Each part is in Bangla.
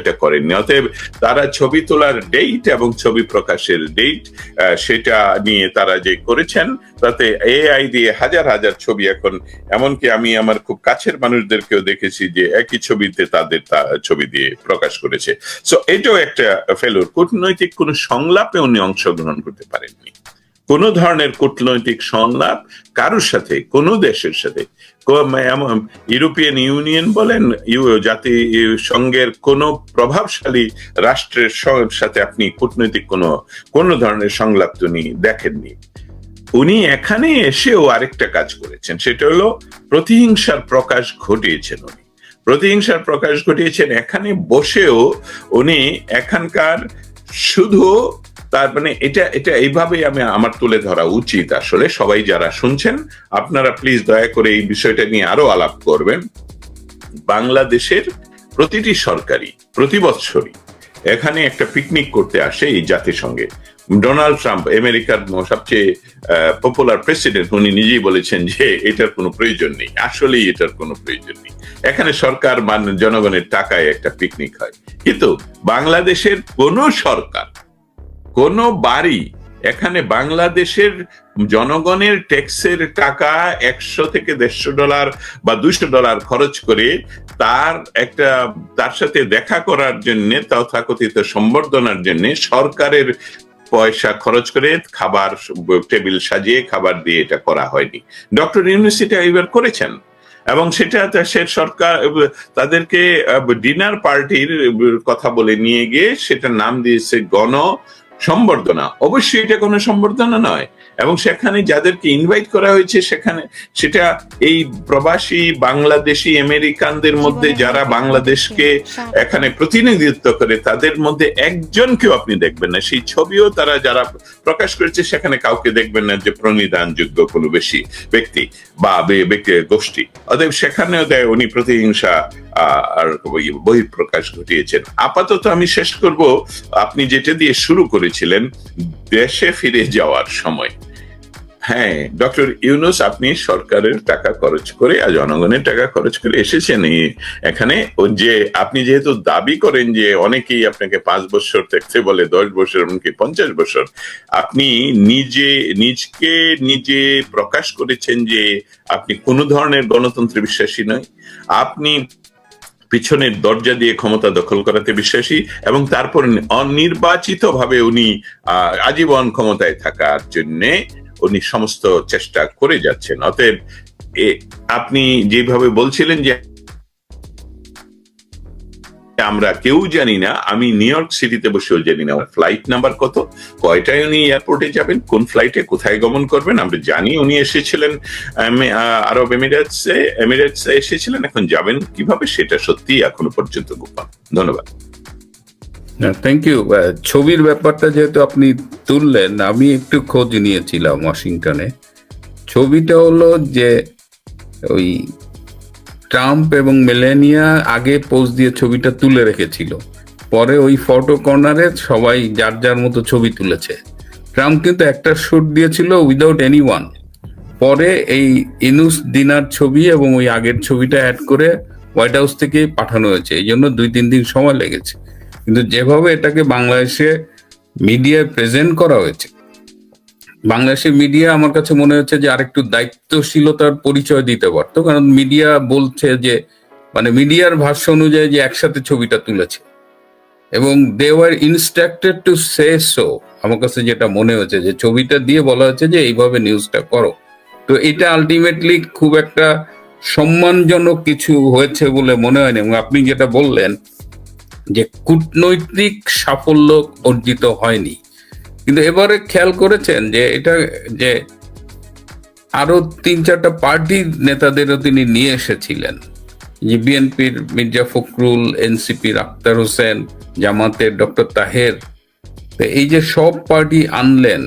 এটা করেননি। অতএব তারা ছবি তোলার ডেট এবং ছবি প্রকাশের ডেট সেটা নিয়ে তারা যে করেছেন, তাতে এআই দিয়ে হাজার হাজার ছবি এখন, এমনকি আমি আমার খুব কাছের মানুষদেরকেও দেখেছি যে একই ছবিতে তাদের ছবি দিয়ে প্রকাশ করেছে। সো এটাও একটা ফেলোর কূটনৈতিক কোন সংলাপে উনি অংশগ্রহণ করতে পারেননি। কোন ধরনের কূটনৈতিক সংলাপ কারোর সাথে, কোন দেশের সাথে? ইউরোপিয়ান ইউনিয়ন বলেন জাতি সংঘের কোন প্রভাবশালী রাষ্ট্রের সাথে আপনি কূটনৈতিক কোন কোন ধরনের সংলাপ উনি দেখেননি। উনি এখানে এসেও আরেকটা কাজ করেছেন, সেটা হলো প্রতিহিংসার প্রকাশ ঘটিয়েছেন উনি। প্রতিহিংসার প্রকাশ ঘটিয়েছেন, এখানে বসেও উনি এখানকার শুধু তার মানে এটা এটা এইভাবেই আমি আমার তুলে ধরা উচিত আসলে। সবাই যারা শুনছেন, আপনারা প্লিজ দয়া করে এই বিষয়টা নিয়ে আরও আলাপ করবেন। বাংলাদেশের প্রতিটি সরকারি প্রতি বছরই এখানে একটা পিকনিক করতে আসে এই জাতিসংঘে। ডোনাল্ড ট্রাম্প আমেরিকার সবচেয়ে পপুলার প্রেসিডেন্ট উনি নিজেই বলেছেন যে এটার কোনো প্রয়োজন নেই। আসলেই এটার কোনো প্রয়োজন নেই। এখানে সরকার মান জনগণের টাকায় একটা পিকনিক হয়। কিন্তু বাংলাদেশের কোন সরকার, কোন বাড়ি, এখানে বাংলাদেশের জনগণের ট্যাক্সের টাকা একশো থেকে দেড়শো ডলার বা দুইশো ডলার খরচ করে তার একটা, তার সাথে দেখা করার জন্য তথাকথিত সম্বর্ধনার জন্য সরকারের পয়সা খরচ করে খাবার টেবিল সাজিয়ে খাবার দিয়ে এটা করা হয়নি। ডক্টর ইউনিভার্সিটি এবার করেছেন। এবং সেটা সে সরকার, তাদেরকে ডিনার পার্টির কথা বলে নিয়ে গিয়ে সেটা নাম দিয়েছে গণ সম্বর্ধনা। অবশ্যই এটা কোনো সম্বর্ধনা নয়। এবং সেখানে যাদেরকে ইনভাইট করা হয়েছে সেখানে সেটা এই প্রবাসী বাংলাদেশি আমেরিকানদের মধ্যে যারা বাংলাদেশকে এখানে প্রতিনিধিত্ব করে তাদের মধ্যে একজনকেও আপনি দেখবেন না। সেই ছবিও তারা যারা প্রকাশ করেছে সেখানে কাউকে দেখবেন না যে প্রণিধানযোগ্য কোনো বেশি ব্যক্তি বা ব্যক্তি গোষ্ঠী। অতএব সেখানেও দেয় উনি প্রতিহিংসা আহ, আর বহিঃপ্রকাশ ঘটিয়েছেন। আপাতত আমি শেষ করব। আপনি যেটা দিয়ে শুরু করেছিলেন দেশে ফিরে যাওয়ার সময়। হ্যাঁ ডক্টর ইউনুস, আপনি সরকারের টাকা খরচ করে আর জনগণের টাকা খরচ করে এসেছেন এখানে। যে, আপনি যেহেতু দাবি করেন যে অনেকেই আপনাকে পাঁচ বছর থাকতে বলে, দশ বছর এমনকি পঞ্চাশ বছর, আপনি নিজে, নিজকে নিজে প্রকাশ করেছেন যে আপনি কোনো ধরনের গণতন্ত্রে বিশ্বাসী নয়। আপনি পিছনের দরজা দিয়ে ক্ষমতা দখল করাতে বিশ্বাসী এবং তারপর অনির্বাচিত ভাবে উনি আজীবন ক্ষমতায় থাকার জন্যে উনি সমস্ত চেষ্টা করে যাচ্ছেন। অতএব আপনি যেভাবে বলছিলেন যে আমরা কেউ জানি না, আমি নিউ ইয়র্ক সিটিতে বসেও জানি না ফ্লাইট নাম্বার কত, কয়টায় উনি এয়ারপোর্টে যাবেন, কোন ফ্লাইটে কোথায় গমন করবেন, আমরা জানি উনি এসেছিলেন আরব এমিরেটসে এমিরেটসে এসেছিলেন, এখন যাবেন কীভাবে সেটা সত্যি এখনও পর্যন্ত গোপন। ধন্যবাদ। থ্যাংক ইউ ছবির ব্যাপারটা যেহেতু আপনি তুললেন, আমি একটু খোঁজ নিয়েছিলাম ওয়াশিংটনে। ছবিটা হলো যে ওই ট্রাম্প এবং মেলেনিয়া আগে পোজ দিয়ে ছবিটা তুলে রেখেছিল। পরে ওই ফটো কর্নারে সবাই যার যার মতো ছবি তুলেছে। ট্রাম্প কিন্তু একটা শুট দিয়েছিল উইদাউট এনি ওয়ান পরে এই ইনুস দিনার ছবি এবং ওই আগের ছবিটা অ্যাড করে হোয়াইট হাউস থেকে পাঠানো হয়েছে। এই জন্য দুই তিন দিন সময় লেগেছে। কিন্তু যেভাবে এটাকে বাংলাদেশে মিডিয়ায় প্রেজেন্ট করা হয়েছে বাংলাদেশের মিডিয়া আমার কাছে মনে হচ্ছে যে আরেকটু দায়িত্বশীলতার পরিচয় দিতে পারতো। কারণ মিডিয়া বলছে যে মানে মিডিয়ার ভাষ্য অনুযায়ী যে একসাথে ছবিটা তুলেছে। এবং they were instructed to say so আমার কাছে যেটা মনে হচ্ছে যে ছবিটা দিয়ে বলা হচ্ছে যে এইভাবে নিউজটা করো। তো এটা আলটিমেটলি খুব একটা সম্মানজনক কিছু হয়েছে বলে মনে হয়নি এবং আপনি যেটা বললেন যে কূটনৈতিক সাফল্য অর্জিত হয়নি। কিন্তু এবারে খেয়াল করেছেন যে এটা যে আরও তিন চারটা পার্টির নেতাদেরও তিনি নিয়ে এসেছিলেন। যে বিএনপির মির্জা ফখরুল, এনসিপির আক্তার হোসেন, জামাতের ডক্টর তাহের এই যে সব পার্টি আনলেন,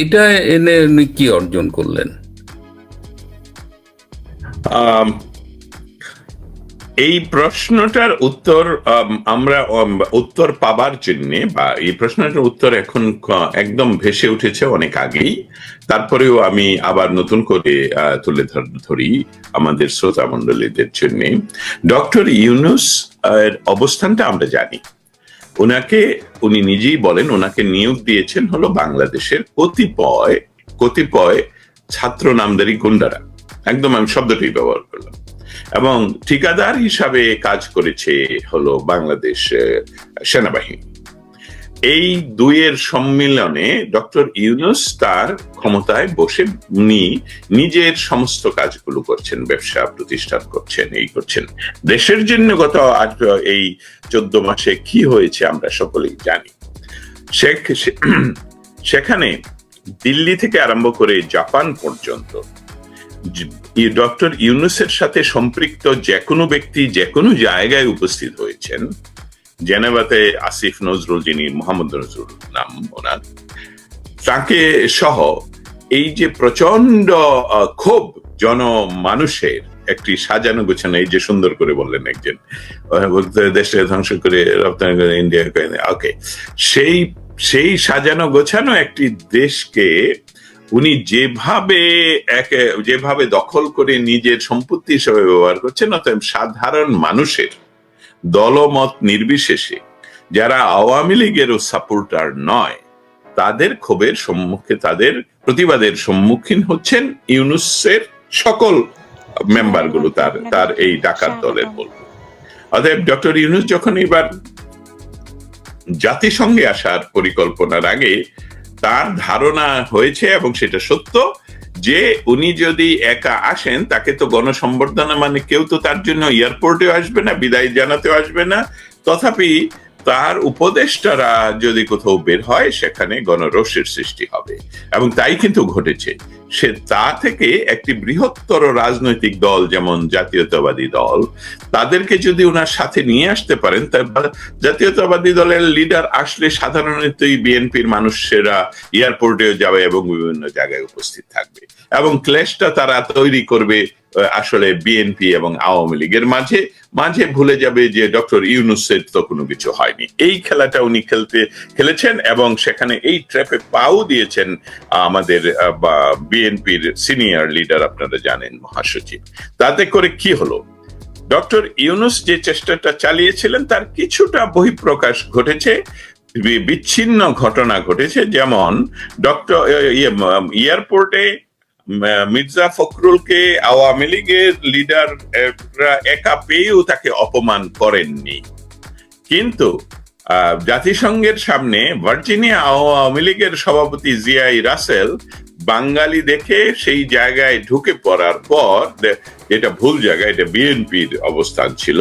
এটা এনে উনি কি অর্জন করলেন? এই প্রশ্নটার উত্তর আম, আমরা উত্তর পাবার জন্য বা এই প্রশ্নটার উত্তর এখন একদম ভেসে উঠেছে অনেক আগেই। তারপরেও আমি আবার নতুন করে তুলে ধরি আমাদের শ্রোতা মন্ডলীদের জন্য। ডক্টর ইউনুস অবস্থানটা আমরা জানি। ওনাকে উনি নিজেই বলেন ওনাকে নিয়োগ দিয়েছেন হলো বাংলাদেশের কতিপয় কতিপয় ছাত্র নামদারি গুন্ডারা। একদম আমি শব্দটি ব্যবহার করলাম। এবং ঠিকাদার হিসাবে কাজ করেছে হলো বাংলাদেশ সেনাবাহিনী। এই দুইয়ের সম্মিলনে ডক্টর ইউনুস তার ক্ষমতায় বসে নিজের সমস্ত কাজগুলো করছেন, ব্যবসা প্রতিষ্ঠান করছেন, এই করছেন। দেশের জন্য গত এই চোদ্দ মাসে কি হয়েছে আমরা সকলেই জানি। সেখানে দিল্লি থেকে আরম্ভ করে জাপান পর্যন্ত ডক্টর ইউনুসের সাথে সম্পৃক্ত যে কোনো ব্যক্তি যে কোনো জায়গায় উপস্থিত হয়েছেন। জেনেভাতে আসিফ নজরুল যিনি মোহাম্মদ নজরুল নাম ওনার। তাকে সহ এই যে প্রচণ্ড ক্ষোভ জন মানুষের একটি সাজানো গোছানো, এই যে সুন্দর করে বললেন একজন দেশে ধ্বংস করে রপ্তানি করে ইন্ডিয়া ওকে। সেই সেই সাজানো গোছানো একটি দেশকে উনি যেভাবে একে, যেভাবে দখল করে নিজের সম্পত্তি হিসেবে ব্যবহার করছেন, অতএব সাধারণ মানুষের দলমত নির্বিশেষে যারা আওয়ামী লীগেরও সাপোর্টার নয়, তাদের ক্ষোভের সম্মুখে, তাদের প্রতিবাদের সম্মুখীন হচ্ছেন ইউনুসের সকল মেম্বারগুলো তার তার এই ডাকাত দলের বলব অতএব ডক্টর ইউনুস যখন এবার জাতিসংঘে আসার পরিকল্পনার আগে তার ধারণা হয়েছে এবং সেটা সত্য যে উনি যদি একা আসেন, তাকে তো গণসম্বর্ধনা মানে কেউ তো তার জন্য এয়ারপোর্টে আসবে না, বিদায় জানাতেও আসবে না। তথাপি তার উপদেষ্টারা যদি কোথাও বের হয়, সেখানে গণরোষের সৃষ্টি হবে। এবং তাই কিন্তু ঘটেছে। সে তা থেকে একটি বৃহত্তর রাজনৈতিক দল, যেমন জাতীয়তাবাদী দল, তাদেরকে যদি ওনার সাথে নিয়ে আসতে পারেন জাতীয়তাবাদী দলের লিডার আসলে সাধারণতই বিএনপির মানুষেরা এয়ারপোর্টেও যাবে এবং বিভিন্ন জায়গায় উপস্থিত থাকবে। এবং ক্লেশটা তারা তৈরি করবে আসলে বিএনপি এবং আওয়ামী লীগের মাঝে। মাঝে ভুলে যাবে যে ডক্টর ইউনুসের তো কোনো কিছু হয়নি। এই খেলাটা উনি খেলতে, খেলেছেন এবং সেখানে এই ট্র্যাপে পাও দিয়েছেন আমাদের বিএনপির সিনিয়র লিডার আপনারা জানেন, মহাসচিব। তাতে করে কি হলো? ডক্টর ইউনুস যে চেষ্টাটা চালিয়েছিলেন, তার কিছুটা বহিঃপ্রকাশ ঘটেছে, বিচ্ছিন্ন ঘটনা ঘটেছে। যেমন ডক্টর এয়ারপোর্টে মির্জা ফখরুলকে আওয়ামী লীগের লিডার একা পেয়েও তাকে অপমান করেননি। কিন্তু জাতিসংঘের সামনে ভার্জিনিয়া আওয়ামী লীগের সভাপতি জিয়াই রাসেল বাঙালি দেখে সেই জায়গায় ঢুকে পড়ার পর এটা ভুল জায়গা, এটা বিএনপির অবস্থান ছিল।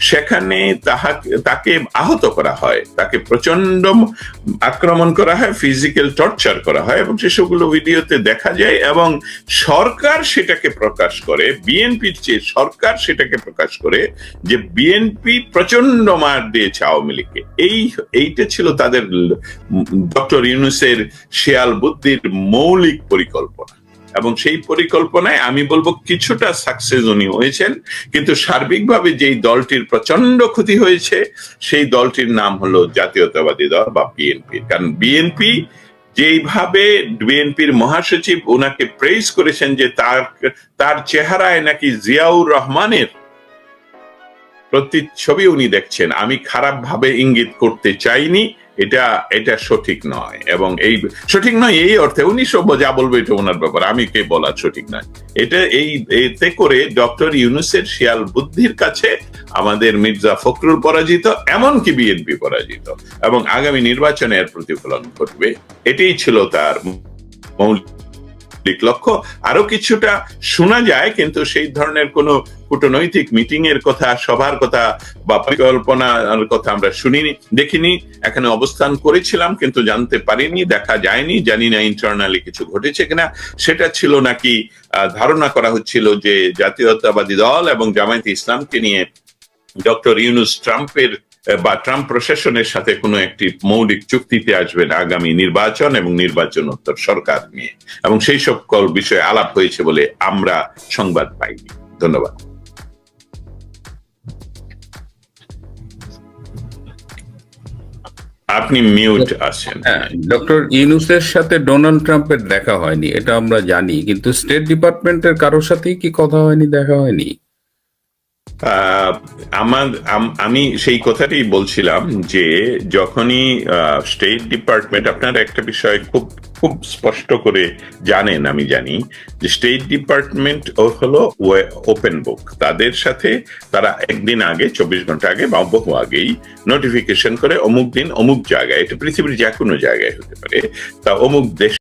সেখানে তাহাকে তাকে আহত করা হয়। তাকে প্রচণ্ড আক্রমণ করা হয় ফিজিক্যাল টর্চার করা হয় এবং সেসবগুলো ভিডিওতে দেখা যায় এবং সরকার সেটাকে প্রকাশ করে, বিএনপির চেয়ে সরকার সেটাকে প্রকাশ করে যে বিএনপি প্রচণ্ড মার দিয়েছে আওয়ামী লীগকে। এই, এইটা ছিল তাদের ডক্টর ইউনুসের শেয়াল বুদ্ধির মৌলিক পরিকল্পনা। এবং সেই পরিকল্পনায় আমি বলব কিছুটা সাকসেস উনি হয়েছেন। কিন্তু সার্বিকভাবে যেই দলটির প্রচণ্ড ক্ষতি হয়েছে, সেই দলটির নাম হলো জাতীয়তাবাদী দল বা বিএনপি কারণ বিএনপি যেইভাবে বিএনপির মহাসচিব ওনাকে প্রেস করেছেন যে তার তার চেহারায় নাকি জিয়াউর রহমানের প্রতিচ্ছবি উনি দেখছেন। আমি খারাপ ভাবে ইঙ্গিত করতে চাইনি। এটা এটা সঠিক নয়। এবং এই, সঠিক নয় এই অর্থে উনি সব যা বলবে এটা ওনার ব্যাপার, আমি কে বলা সঠিক নয়। এটা এই, এতে করে ডক্টর ইউনুসের শিয়াল বুদ্ধির কাছে আমাদের মির্জা ফখরুল পরাজিত, এমনকি বিএনপি পরাজিত। এবং আগামী নির্বাচনে এর প্রতিফলন ঘটবে। এটাই ছিল তার মৌলিক লক্ষ্য। আরও কিছুটা শোনা যায়, কিন্তু সেই ধরনের কোনো কূটনৈতিক মিটিং এর কথা সবার কথা বা পরিকল্পনার কথা আমরা শুনিনি, দেখিনি। এখানে অবস্থান করেছিলাম কিন্তু জানতে পারিনি, দেখা যায়নি। জানি না ইন্টারনালি কিছু ঘটেছে কিনা। সেটা ছিল নাকি ধারণা করা হচ্ছিল যে জাতীয়তাবাদী দল এবং জামায়াতে ইসলামকে নিয়ে ডক্টর ইউনুস ট্রাম্পের বা ট্রাম্প প্রশাসনের সাথে কোনো একটি মৌলিক চুক্তিতে আসবেন আগামী নির্বাচন এবং নির্বাচনোত্তর সরকার নিয়ে। এবং সেই সকল বিষয়ে আলাপ হয়েছে বলে আমরা সংবাদ পাইনি। ধন্যবাদ। আপনি মিউট আছেন। হ্যাঁ ডক্টর ইউনুসের সাথে ডোনাল্ড ট্রাম্পের দেখা হয়নি, এটা আমরা জানি, কিন্তু স্টেট ডিপার্টমেন্টের কারোর সাথেই কি কথা হয়নি, দেখা হয়নি? আমার, আমি সেই কথাটাই বলছিলাম যে যখনই স্টেট ডিপার্টমেন্ট আপনারা একটা বিষয় খুব খুব স্পষ্ট করে জানেন, আমি জানি, যে স্টেট ডিপার্টমেন্ট হলো ওপেন বুক তাদের সাথে তারা একদিন আগে, চব্বিশ ঘণ্টা আগে বা বহু আগেই নোটিফিকেশন করে, অমুক দিন অমুক জায়গায়, এটা পৃথিবীর যে কোনো জায়গায় হতে পারে, তা অমুক দেশ